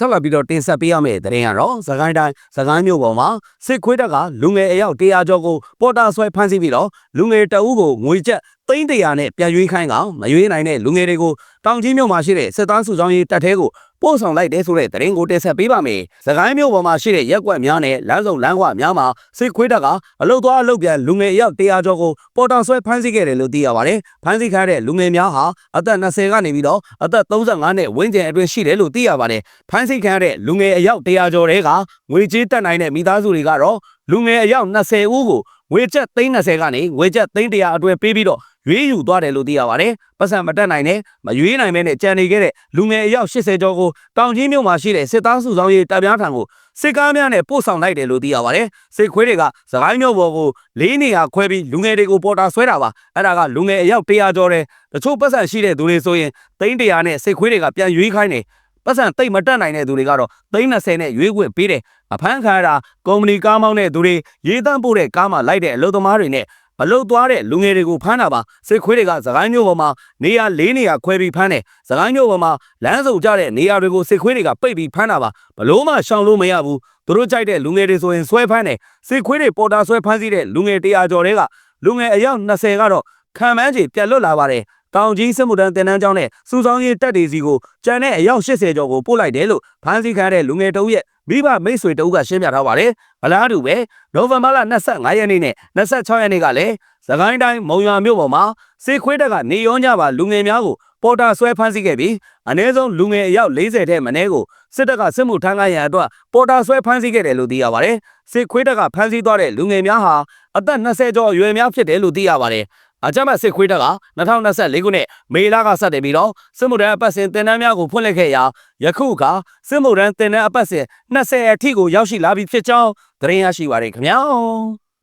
ဆက်လက်ပြီးတော့တင်ဆက်ပေးရမယ့်သတင်းကတော့သခိုင်းတိုင်းသခိုင်းမြို့ပေါ်မှာစစ်ခွေးတပ်ကလူငယ်အယောက်100ကျော်ကိုပေါ်တာဆွဲဖမ်းဆီးပြီးတော့လူငယ်တအုပ်ကိုငွေကျပ်သိန်း100နဲ့ပြန်ရွေးခိုင်းကောင်မရွေးနိုင်တဲ့လူငယ်တွေကိုတောင်ကြီးမြို့မှာရှိတဲ့စစ်သားစုဆောင်ရေးတပ်ထဲကို ပို့ဆောင်လိုက်တဲ့ဆိုတဲ့သတင်းကိုတင်ဆက်ပေးပါမယ်။သခိုင်းမြို့ပေါ်မှာရှိတဲ့ရက်ကွက်များနဲ့လမ်းစုံလမ်းခွများမှာစစ်ခွေးတပ်ကအလုတ်သွားအလုတ်ပြန်လူငယ်အယောက်100ကျော်ကိုပေါ်တာဆွဲဖမ်းဆီးခဲ့တယ်လို့သိရပါတယ်။ဖမ်းဆီးခံရတဲ့လူငယ်များဟာအသက်20ကနေပြီးတော့အသက်35နဲ့ဝန်းကျင်အတွင်းရှိတယ်လို့သိရပါတယ်။ဖမ်းဆီးခံရတဲ့လူငယ်အယောက်100ကျော်တဲကငွေကြေးတက်နိုင်တဲ့မိသားစုတွေကတော့လူငယ်အယောက်20ဦးကို ငွေကျပ်330ကနေငွေကျပ်300အတွဲပေးပြီးတော့ရွေးယူသွားတယ်လို့သိရပါတယ်။ပတ်စံမတက်နိုင်နဲ့မရွေးနိုင်မဲနဲ့ကြံနေခဲ့တဲ့လူငယ်အယောက်80ကျော်ကိုတောင်ကြီးမြို့မှာရှိတဲ့စစ်သားစုဆောင်ရေးတပ်များထံကိုစစ်ကားများနဲ့ပို့ဆောင်လိုက်တယ်လို့သိရပါတယ်။စစ်ခွေးတွေကစကိုင်းမြို့ပေါ်ကိုလေးနေရာခွဲပြီးလူငယ်တွေကိုပေါ်တာဆွဲတာပါ။အဲ့ဒါကလူငယ်အယောက်100ကျော်တဲ့တချို့ပတ်စံရှိတဲ့သူတွေဆိုရင်300နဲ့စစ်ခွေးတွေကပြန်ရွေးခိုင်းတယ်။ ပတ်စံတိတ်မတက်နိုင်တဲ့သူတွေကတော့330နဲ့ရွေးခွင့်ပေးတယ်။အဖမ်းခံရတာကုမ္ပဏီကားမောင်းတဲ့သူတွေရေးတန်းပို့တဲ့ကားမှလိုက်တဲ့အလုပ်သမားတွေနဲ့မလုတ်သွားတဲ့လူငယ်တွေကိုဖမ်းတာပါစစ်ခွေးတွေကသခိုင်းမျိုးပေါ်မှာနေရာ၄နေရာခွဲပြီးဖမ်းတယ်သခိုင်းမျိုးပေါ်မှာလမ်းစုံကြတဲ့နေရာတွေကိုစစ်ခွေးတွေကပိတ်ပြီးဖမ်းတာပါဘလို့မှရှောင်လို့မရဘူးသူတို့ကြိုက်တဲ့လူငယ်တွေဆိုရင်ဆွဲဖမ်းတယ်စစ်ခွေးတွေပေါ်တာဆွဲဖမ်းစီးတဲ့လူငယ်100ကျော်တွေကလူငယ်အယောက်20ကတော့ခံမှန်းချေပြက်လွတ်လာပါတယ် တောင်ကြီးစစ်မှုထမ်းတင်တန်းကျောင်းနဲ့စူဆောင်းရေးတပ်တွေစီကိုကျန်တဲ့အယောက်80ကျော်ကိုပို့လိုက်တယ်လို့ဖမ်းဆီးခံရတဲ့လူငယ်တအုပ်ရဲ့မိဘမိတ်ဆွေတအုပ်ကရှင်းပြထားပါတယ်။အလားတူပဲနိုဝင်ဘာလ25ရက်နေ့နဲ့26ရက်နေ့ကလည်းသခိုင်းတိုင်းမုံရွာမြို့ပေါ်မှာစေခွေးတက်ကနေရောညပါလူငယ်များကိုပေါ်တာဆွဲဖမ်းဆီးခဲ့ပြီးအ ਨੇ ဆုံးလူငယ်အယောက်40ထဲမနည်းကိုစစ်တပ်ကစစ်မှုထမ်းခိုင်းရန်အတွက်ပေါ်တာဆွဲဖမ်းဆီးခဲ့တယ်လို့သိရပါတယ်။စစ်ခွေးတက်ကဖမ်းဆီးသွားတဲ့လူငယ်များဟာအသက်20ကျော်အရွယ်များဖြစ်တယ်လို့သိရပါတယ်။ အကြမ်းဖက်စစ်ခွေးတက်က2024ခုနှစ်မေလကစတင်ပြီးတော့စစ်မှုထမ်းအပတ်စဉ်တင်နန်းများကိုဖွင့်လှစ်ခဲ့ရာယခုအခါစစ်မှုထမ်းတင်နန်းအပတ်စဉ်20အထိကိုရောက်ရှိလာပြီဖြစ်ကြောင်းသတင်းရရှိပါရခင်ဗျာ